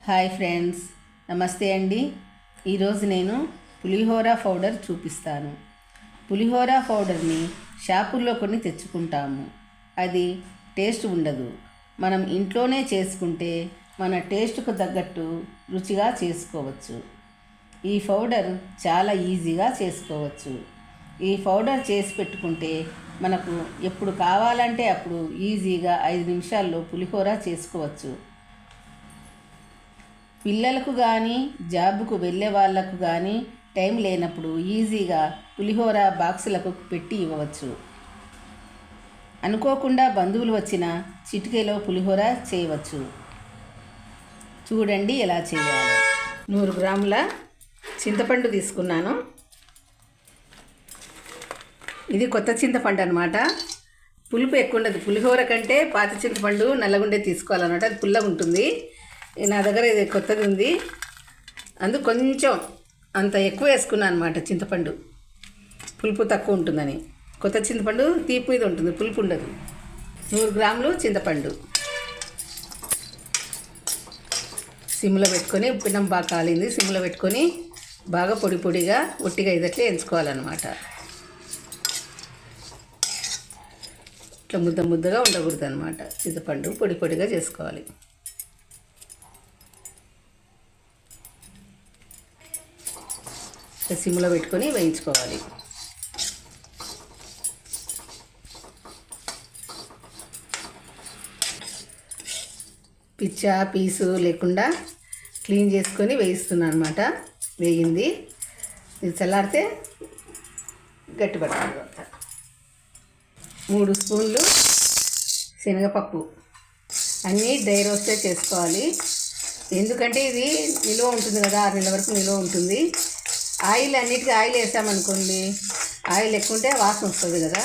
Hi friends నమస్తే అండి. ఈరోజు నేను పులిహోర పౌడర్ చూపిస్తాను. పులిహోర పౌడర్ని షాపుల్లో కొన్ని తెచ్చుకుంటాము. అది టేస్ట్ ఉండదు. మనం ఇంట్లోనే చేసుకుంటే మన టేస్ట్కు తగ్గట్టు రుచిగా చేసుకోవచ్చు. ఈ పౌడర్ చాలా ఈజీగా చేసుకోవచ్చు. ఈ పౌడర్ చేసి పెట్టుకుంటే మనకు ఎప్పుడు కావాలంటే అప్పుడు ఈజీగా ఐదు నిమిషాల్లో పులిహోర చేసుకోవచ్చు. పిల్లలకు కానీ జాబ్కు వెళ్ళే వాళ్ళకు కానీ టైం లేనప్పుడు ఈజీగా పులిహోర బాక్సులకు పెట్టి ఇవ్వవచ్చు. అనుకోకుండా బంధువులు వచ్చిన చిటికెలో పులిహోర చేయవచ్చు. చూడండి ఎలా చేయాలో. నూరు గ్రాముల చింతపండు తీసుకున్నాను. ఇది కొత్త చింతపండు అనమాట పులుపు ఎక్కువ ఉండదు. పులిహోర కంటే పాత చింతపండు నల్లగుండే తీసుకోవాలన్నమాట. అది పుల్లగా ఉంటుంది నా దగ్గర ఇది కొత్తది ఉంది. అందుకు కొంచెం అంత ఎక్కువ వేసుకున్నాను అనమాట చింతపండు. పులుపు తక్కువ ఉంటుందని. కొత్త చింతపండు తీపి మీద ఉంటుంది పులుపు ఉండదు. నూరు గ్రాములు చింతపండు. సిమ్లో పెట్టుకొని పిన్నం బాగా కాలింది. సిమ్లో పెట్టుకొని బాగా పొడి పొడిగా ఒట్టిగా ఇదట్లే ఎంచుకోవాలన్నమాట ఇట్లా ముద్ద ముద్దగా ఉండకూడదు అనమాట చింతపండు పొడి పొడిగా చేసుకోవాలి. సిమ్లో పెట్టుకొని వేయించుకోవాలి. పిచ్చా పీసు లేకుండా క్లీన్ చేసుకొని వేయిస్తున్నాను అనమాట వేగింది. ఇది చల్లారితే గట్టిపడుతుంది మూడు స్పూన్లు శనగపప్పు. అన్నీ డ్రై రోస్టే చేసుకోవాలి. ఎందుకంటే ఇది నిల్వ ఉంటుంది కదా ఆరు నెలల వరకు నిల్వ ఉంటుంది. ఆయిల్ అన్నిటికీ ఆయిల్ వేసామనుకోండి ఆయిల్ ఎక్కువ ఉంటే వాసన వస్తుంది కదా.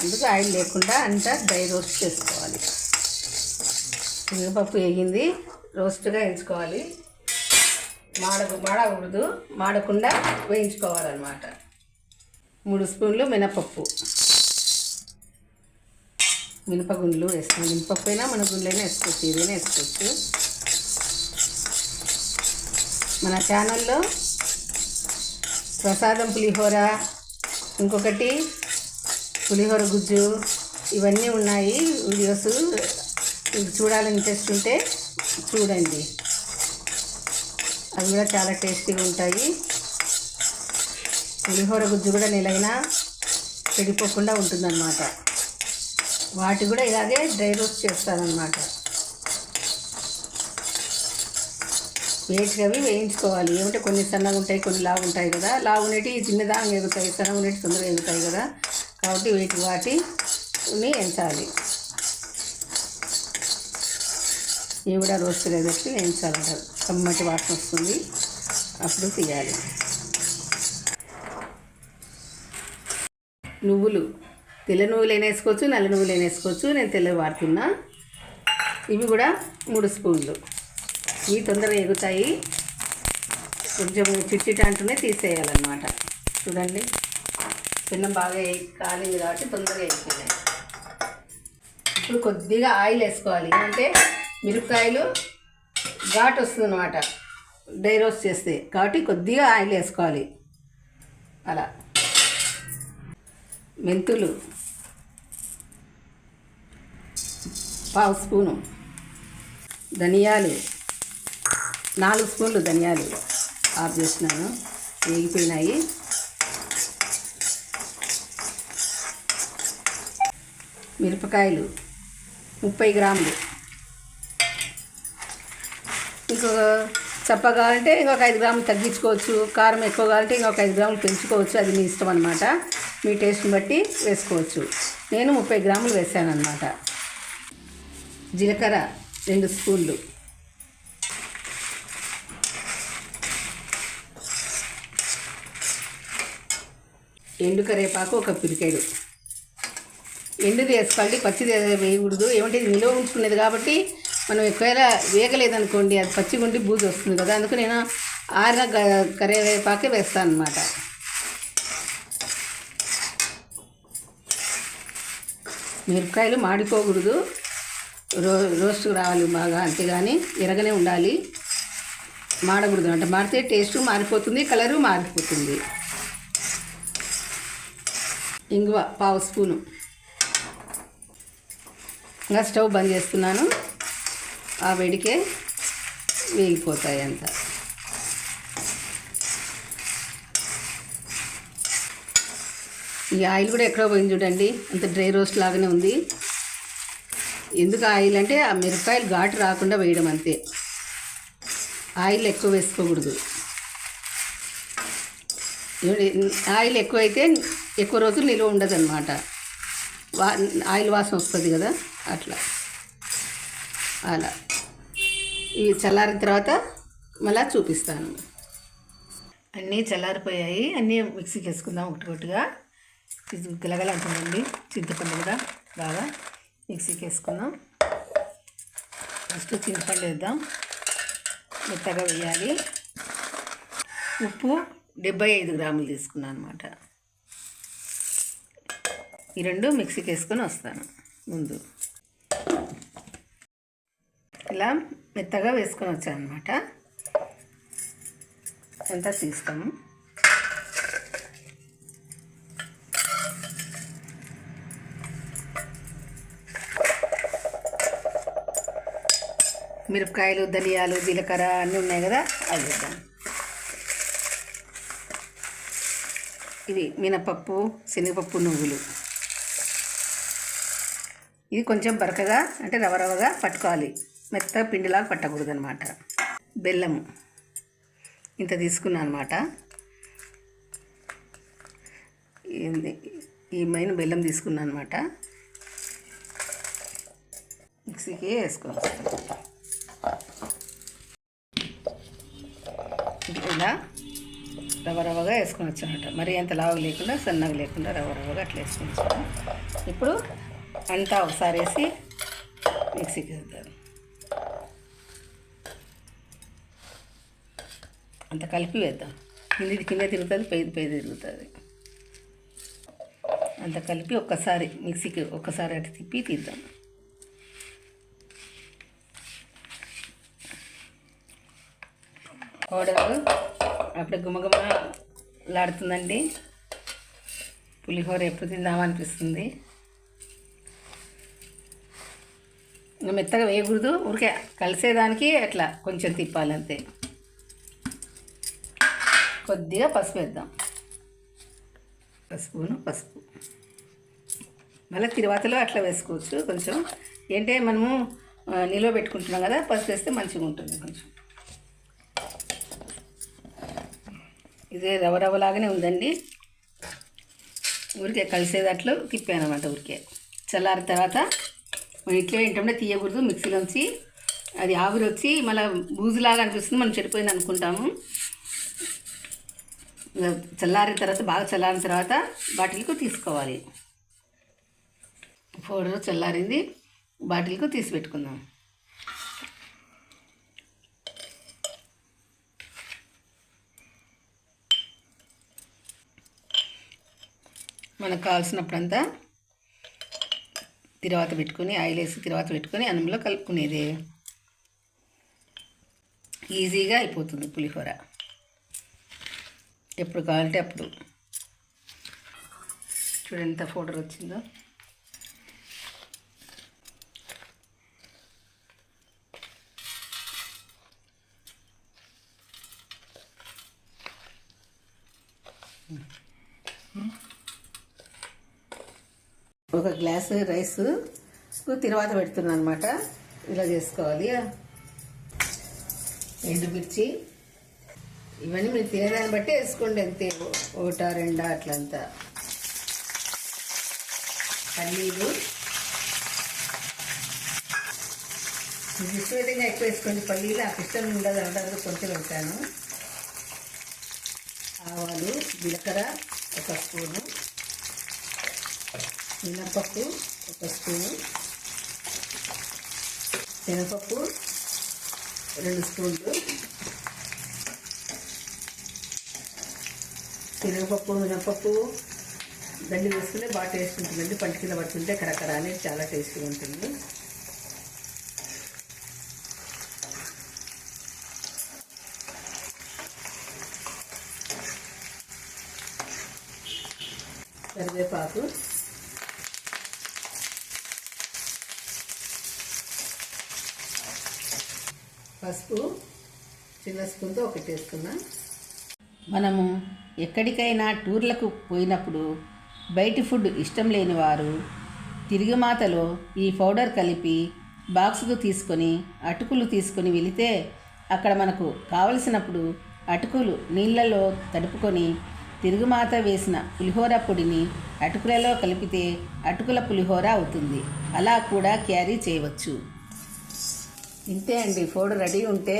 అందుకు ఆయిల్ లేకుండా అంతా డ్రై రోస్ట్ చేసుకోవాలి. మినపప్పు వేగింది రోస్ట్గా వేయించుకోవాలి. మాడకు మాడకూడదు మాడకుండా వేయించుకోవాలన్నమాట. మూడు స్పూన్లు మినపప్పు. మినపగుండ్లు వేస్తాం. మినపప్పు అయినా మన గుండ్లైనా వేసుకోవచ్చు ఏదైనా వేసుకోవచ్చు. మన ఛానల్లో ప్రసాదం పులిహోర ఇంకొకటి పులిహోర గుజ్జు ఇవన్నీ ఉన్నాయి వీడియోస్. చూడాలని ఇంట్రెస్ట్ ఉంటే చూడండి. అవి కూడా చాలా టేస్టీగా ఉంటాయి. పులిహోర గుజ్జు కూడా నెలైనా చెడిపోకుండా ఉంటుందన్నమాట. వాటి కూడా ఇలాగే డ్రై రోస్ట్ చేస్తారనమాట వేటికి వేయించుకోవాలి. ఏమంటే కొన్ని సన్నగా ఉంటాయి కొన్ని లావు ఉంటాయి కదా. లావు ఉండేవి చిన్నదాగా ఎగుతాయి సన్నగా ఉండేవి తొందరగా ఎగుతాయి కదా. కాబట్టి వేటి వాటిని వేయించాలి. ఇవి కూడా రోస్ట్ పెట్టి వేయించాలంట కమ్మటి వాసన వస్తుంది. అప్పుడు తీయాలి. నువ్వులు. తెల్ల నువ్వులైనా వేసుకోవచ్చు నల్ల నువ్వులైనా వేసుకోవచ్చు. నేను తెల్లవి వాడుతున్నా. ఇవి కూడా మూడు స్పూన్లు. ఇవి తొందరగా ఎగుతాయి. కొంచెం చిట్టిట అంటూనే తీసేయాలన్నమాట. చూడండి. పిన్నం బాగా కాలింది కాబట్టి తొందరగా ఎగిపోయినాయి. ఇప్పుడు కొద్దిగా ఆయిల్ వేసుకోవాలి. అంటే మిరపకాయలు ఘాట్ వస్తుంది అనమాట డ్రై రోస్ట్ చేస్తే. కాబట్టి కొద్దిగా ఆయిల్ వేసుకోవాలి. అలా. మెంతులు. పావు స్పూను. ధనియాలు. నాలుగు స్పూన్లు ధనియాలు ఆఫ్ చేసినాను వేగిపోయినాయి. మిరపకాయలు ముప్పై గ్రాములు. ఇంకొక చప్ప కావాలంటే ఇంకొక ఐదు గ్రాములు తగ్గించుకోవచ్చు. కారం ఎక్కువ కావాలంటే ఇంకొక ఐదు గ్రాములు పెంచుకోవచ్చు. అది మీ ఇష్టం అనమాట మీ టేస్ట్ని బట్టి వేసుకోవచ్చు. నేను ముప్పై గ్రాములు వేసాను అనమాట జీలకర్ర రెండు స్పూన్లు. ఎండు కరివేపాకు ఒక పిరికెడు ఎండుది వేసుకోవాలి పచ్చిది వేయకూడదు. ఏమంటే ఇది నిలువ ఉంచుకునేది కాబట్టి మనం ఒకవేళ వేగలేదనుకోండి అది పచ్చిగుండి బూజు వస్తుంది కదా అందుకు నేను ఆరిన గ- కరివేపాకే వేస్తాను అనమాట మిరపకాయలు మాడిపోకూడదు. రో రోస్ట్ రావాలి బాగా అంతేగాని ఎరగనే ఉండాలి. మాడకూడదు అంటే మాడితే టేస్ట్ మారిపోతుంది కలరు మారిపోతుంది. ఇంగువ పావు స్పూను. ఇంకా స్టవ్ బంద్ చేస్తున్నాను. ఆ వేడికే వేగిపోతాయి అంత. ఈ ఆయిల్ కూడా ఎక్కడో పోయింది చూడండి. అంత డ్రై రోస్ట్ లాగానే ఉంది. ఎందుకు ఆయిల్ అంటే ఆ మిరపకాయలు ఘాటు రాకుండా వేయడం అంతే. ఆయిల్ ఎక్కువ వేసుకోకూడదు. ఆయిల్ ఎక్కువైతే ఎక్కువ రోజులు నిలువ ఉండదన్నమాట. వా ఆయిల్ వాసన వస్తుంది కదా అట్లా. అలా. ఇవి చల్లారిన తర్వాత మళ్ళీ చూపిస్తాను. అన్నీ చల్లారిపోయాయి. అన్నీ మిక్సీకి వేసుకుందాం ఒకటి ఒకటిగా. ఇది గిలగలంటుందండి చింతపండు కూడా బాగా మిక్సీకి వేసుకుందాం. ఫస్ట్ చింతపండు వేద్దాం. మెత్తగా వేయాలి. ఉప్పు డెబ్బై ఐదు గ్రాములు తీసుకున్నాను అనమాట ఈ రెండు మిక్సీకి వేసుకొని వస్తాను ముందు. ఇలా మెత్తగా వేసుకొని వచ్చాను అనమాట అంతా తీస్తాము మిరపకాయలు ధనియాలు జీలకర్ర అన్నీ ఉన్నాయి కదా అవి వేద్దాం. ఇవి మినపప్పు శనగపప్పు నువ్వులు. ఇది కొంచెం బరకగా అంటే రవ రవగా పట్టుకోవాలి. మెత్తగా పిండిలాగా పట్టకూడదు అనమాట బెల్లము ఇంత తీసుకున్నాను అనమాట. ఈ మైన బెల్లం తీసుకున్నాను అనమాట. మిక్సీకి వేసుకోవాలి ఇలా రవ్వ రవ్వగా వేసుకొని వచ్చానమాట మరి అంత లావు లేకుండా సన్నగా లేకుండా రవ్వ రవ్వగా అట్లా వేసుకొని వచ్చాను. ఇప్పుడు అంతా ఒకసారి వేసి మిక్సీకి వేద్దాం అంత కలిపి వేద్దాం. కిందిది కింద తిరుగుతుంది పైది పైది తిరుగుతుంది. అంత కలిపి ఒక్కసారి మిక్సీకి ఒక్కసారి అటు తిప్పి తీద్దాం. పౌడర్ అప్పుడు గుమగుమలాడుతుందండి పులిహోర ఎప్పుడు తిందామనిపిస్తుంది ఇంకా మెత్తగా వేయకూడదు. ఊరికే కలిసేదానికి అట్లా కొంచెం తిప్పాలంతే. కొద్దిగా పసుపు వేద్దాం. పసుపును పసుపు. మళ్ళీ తిరువాతలో అట్లా వేసుకోవచ్చు. కొంచెం ఏంటంటే మనము నిలువ పెట్టుకుంటున్నాం కదా పసుపు వేస్తే మంచిగా ఉంటుంది కొంచెం. ఇదే రవ రవ్వలాగానే ఉందండి. ఊరికే కలిసేటట్లు తిప్పాను అనమాట ఊరికే. చల్లారిన తర్వాత మనం ఇట్లే ఏంటంటే తీయకూడదు మిక్సీలోంచి అది ఆవిరి వచ్చి మళ్ళీ బూజులాగా అనిపిస్తుంది మనం చెడిపోయింది అనుకుంటాము. చల్లారిన తర్వాత బాగా చల్లారిన తర్వాత బాటిల్కు తీసుకోవాలి. పౌడర్ చల్లారింది బాటిల్కు తీసి పెట్టుకుందాం. మనకు కావాల్సినప్పుడంతా తిరువాత పెట్టుకొని ఆయిల్ వేసి తిరువాత పెట్టుకొని అన్నంలో కలుపుకునేది. ఈజీగా అయిపోతుంది పులిహోర. ఎప్పుడు కావాలంటే అప్పుడు. చూడండి ఎంత ఫోటో వచ్చిందో. ఒక గ్లాస్ రైస్ తిరువాత పెడుతున్నాను అనమాట ఇలా చేసుకోవాలి. ఎండుమిర్చి. ఇవన్నీ మీరు తినేదాన్ని బట్టి వేసుకోండి అంతే. ఒకటా రెండా అట్లంతా. పల్లీలు. మీకు ఇష్టమైతే ఎక్కువ వేసుకోండి. పల్లీలు నాకు ఇష్టం ఉండదు అంటారు. కొంచెం వెళ్తాను ఆవాలు జీలకర్ర ఒక స్పూను. మినపప్పు ఒక స్పూను. శనగపప్పు రెండు స్పూన్లు. శనగపప్పు మినపప్పు దండి వేసుకుంటే బాగా టేస్ట్ ఉంటుందండి పంచి కింద పడుతుంటే కరకర అనేది చాలా టేస్ట్గా ఉంటుంది. కరివేపాకు. పసుపు చిన్న స్పూన్తో ఒకటి వేసుకున్నా మనము ఎక్కడికైనా టూర్లకు పోయినప్పుడు బయటి ఫుడ్ ఇష్టం లేని వారు తిరిగిమాతలో ఈ పౌడర్ కలిపి బాక్సుకు తీసుకొని అటుకులు తీసుకొని వెళితే అక్కడ మనకు కావలసినప్పుడు అటుకులు నీళ్ళలో తడుపుకొని తిరుగుమాత వేసిన పులిహోర పొడిని అటుకులలో కలిపితే అటుకుల పులిహోర అవుతుంది. అలా కూడా క్యారీ చేయవచ్చు. ఇంతే అండి పౌడర్ రెడీ ఉంటే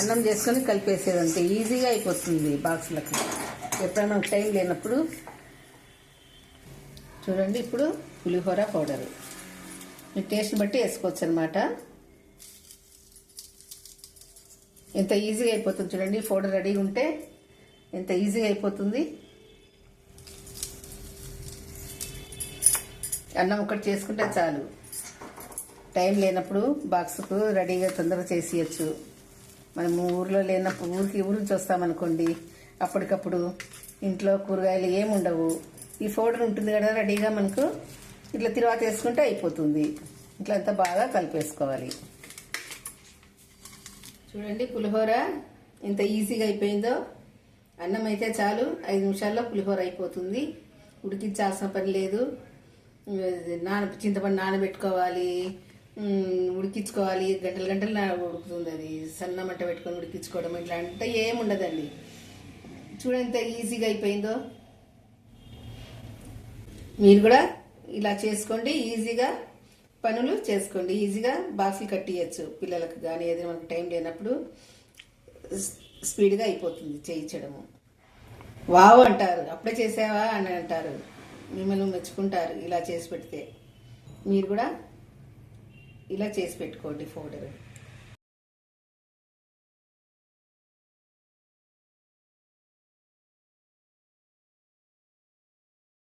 అన్నం చేసుకొని కలిపేసేది అంతే ఈజీగా అయిపోతుంది బాక్స్లకు. ఎప్పుడైనా టైం లేనప్పుడు చూడండి ఇప్పుడు పులిహోర పౌడరు. మీ టేస్ట్ని బట్టి వేసుకోవచ్చు అనమాట ఎంత ఈజీగా అయిపోతుంది చూడండి పౌడర్ రెడీ ఉంటే ఎంత ఈజీగా అయిపోతుంది. అన్నం ఒకటి చేసుకుంటే చాలు. టైం లేనప్పుడు బాక్స్కు రెడీగా తొందరగా చేసేయచ్చు. మనం ఊర్లో లేనప్పుడు ఊరికి ఊరు నుంచి వస్తామనుకోండి అప్పటికప్పుడు ఇంట్లో కూరగాయలు ఏమి ఉండవు ఈ పౌడర్ ఉంటుంది కదా రెడీగా మనకు ఇట్లా తిరువాత వేసుకుంటే అయిపోతుంది. ఇట్లా అంతా బాగా కలిపేసుకోవాలి. చూడండి పులిహోర ఎంత ఈజీగా అయిపోయిందో. అన్నం అయితే చాలు ఐదు నిమిషాల్లో పులిహోర అయిపోతుంది. ఉడికించాల్సిన పని లేదు. నాన చింతపండు నానబెట్టుకోవాలి. ఉడికించుకోవాలి. గంటలు గంటలు ఉడుకుతుంది అది. సన్న మంట పెట్టుకొని ఉడికించుకోవడం ఇట్లా అంటే ఏం ఉండదండి. ఈజీగా అయిపోయిందో. మీరు కూడా ఇలా చేసుకోండి. ఈజీగా పనులు చేసుకోండి. ఈజీగా బాక్సులు కట్టియచ్చు. పిల్లలకు కానీ ఏదైనా మనకు టైం లేనప్పుడు స్పీడ్గా అయిపోతుంది చేయించడము. వావ్ అంటారు. అప్పుడే చేసావా అని అంటారు. మిమ్మల్ని మెచ్చుకుంటారు ఇలా చేసి పెడితే. మీరు కూడా ఇలా చేసి పెట్టుకోండి పౌడర్